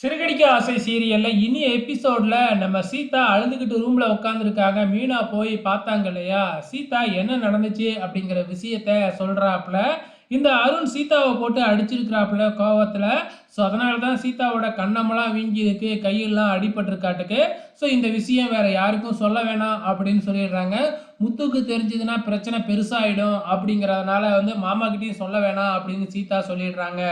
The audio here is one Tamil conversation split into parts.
சிறுகடிக்க ஆசை சீரியல்ல இனி எபிசோட்ல நம்ம சீதா அழுதுகிட்டு ரூம்ல உட்காந்துருக்காங்க மீனா போய் பார்த்தாங்க இல்லையா? சீதா என்ன நடந்துச்சு? அப்படிங்கிற விஷயத்த சொல்கிறாப்புல இந்த அருண் சீதாவை போட்டு அடிச்சிருக்கிறாப்புல கோவத்தில். ஸோ அதனால தான் சீதாவோட கண்ணமெல்லாம் வீங்கி இருக்கு கையெல்லாம் அடிபட்டிருக்காட்டுக்கு. ஸோ இந்த விஷயம் வேற யாருக்கும் சொல்ல வேணாம் அப்படின்னு சொல்லிடுறாங்க. முத்துக்கு தெரிஞ்சதுன்னா பிரச்சனை பெருசாகிடும் அப்படிங்கிறதுனால வந்து மாமா சொல்ல வேணாம் அப்படின்னு சீதா சொல்லிடுறாங்க.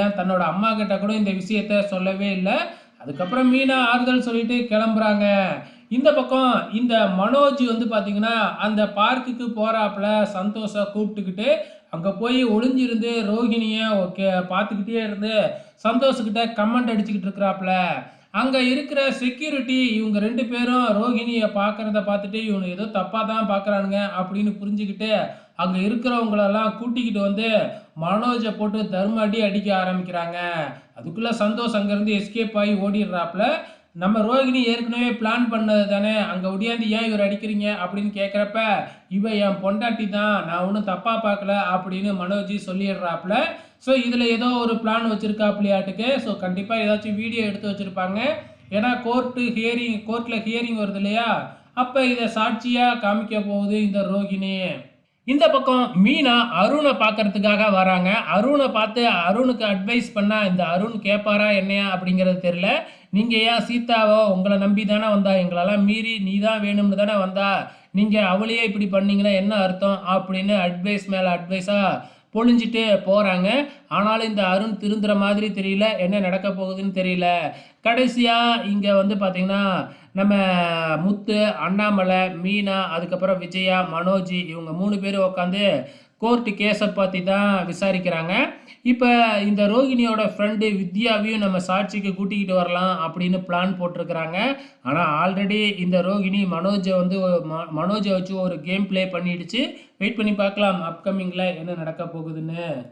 ஏன் தன்னோட அம்மா கிட்ட கூட இந்த விஷயத்த சொல்லவே இல்லை? அதுக்கப்புறம் மீனா ஆறுதல் சொல்லிட்டு கிளம்புறாங்க. இந்த பக்கம் இந்த மனோஜ் வந்து பார்த்தீங்கன்னா அந்த பார்க்குக்கு போகிறாப்புல சந்தோஷம் கூப்பிட்டுக்கிட்டு அங்கே போய் ஒளிஞ்சிருந்து ரோகிணியை ஓகே பார்த்துக்கிட்டே இருந்து சந்தோஷ்கிட்ட கமெண்ட் அடிச்சுக்கிட்டு இருக்கிறாப்புல. அங்கே இருக்கிற செக்யூரிட்டி இவங்க ரெண்டு பேரும் ரோகிணியை பார்க்குறத பார்த்துட்டு இவனு ஏதோ தப்பாக தான் பார்க்குறானுங்க அப்படின்னு புரிஞ்சுக்கிட்டு அங்கே இருக்கிறவங்களெல்லாம் கூட்டிக்கிட்டு வந்து மனோஜை போட்டு தர்ம அடி அடிக்க ஆரம்பிக்கிறாங்க. அதுக்குள்ளே சந்தோஷ் அங்கேருந்து எஸ்கேப் ஆகி ஓடிடுறாப்புல நம்ம ரோகிணி ஏற்கனவே பிளான் பண்ணது தானே அங்கே ஒடியாந்து ஏன் இவர் அடிக்கிறீங்க? அப்படின்னு கேட்குறப்ப இவ என் பொண்டாட்டி தான் நான் ஒன்றும் தப்பாக பார்க்கல அப்படின்னு மனோஜி சொல்லிடுறாப்புல ஸோ இதில் ஏதோ ஒரு பிளான் வச்சுருக்காப்புலையாட்டுக்கு ஸோ கண்டிப்பாக ஏதாச்சும் வீடியோ எடுத்து வச்சுருப்பாங்க. ஏன்னா கோர்ட்டு ஹியரிங் கோர்ட்டில் ஹியரிங் வருது இல்லையா? அப்போ இதை சாட்சியாக காமிக்க போகுது இந்த ரோகிணி. இந்த பக்கம் மீனா அருணை பார்க்கறதுக்காக வராங்க. அருணை பார்த்து அருணுக்கு அட்வைஸ் பண்ணால் இந்த அருண் கேட்பாரா என்னையா அப்படிங்கிறது தெரியல. நீங்கள் ஏன் சீதாவோ உங்களை நம்பி தானே வந்தா? எங்களெல்லாம் மீறி நீ தான் வேணும்னு தானே வந்தா? நீங்கள் அவளையே இப்படி பண்ணீங்கன்னா என்ன அர்த்தம்? அப்படின்னு அட்வைஸ் மேலே அட்வைஸாக பொழிஞ்சிட்டே போகிறாங்க ஆனாலும் இந்த அருண் திருந்துற மாதிரி தெரியல. என்ன நடக்க போகுதுன்னு தெரியல. கடைசியாக இங்கே வந்து பார்த்திங்கன்னா நம்ம முத்து அண்ணாமலை மீனா அதுக்கப்புறம் விஜயா மனோஜ் இவங்க மூணு பேரும் உட்காந்து கோர்ட்டு கேஸை பற்றி தான் விசாரிக்கிறாங்க. இப்போ இந்த ரோகிணியோட ஃப்ரெண்டு வித்யாவையும் நம்ம சாட்சிக்கு கூட்டிக்கிட்டு வரலாம் அப்படின்னு பிளான் போட்டிருக்கிறாங்க. ஆனால் ஆல்ரெடி இந்த ரோகிணி மனோஜை வந்து ம- மனோஜை வச்சு ஒரு கேம் ப்ளே பண்ணிடுச்சு. வெயிட் பண்ணி பார்க்கலாம் அப்கமிங்கில் என்ன நடக்க போகுதுன்னு.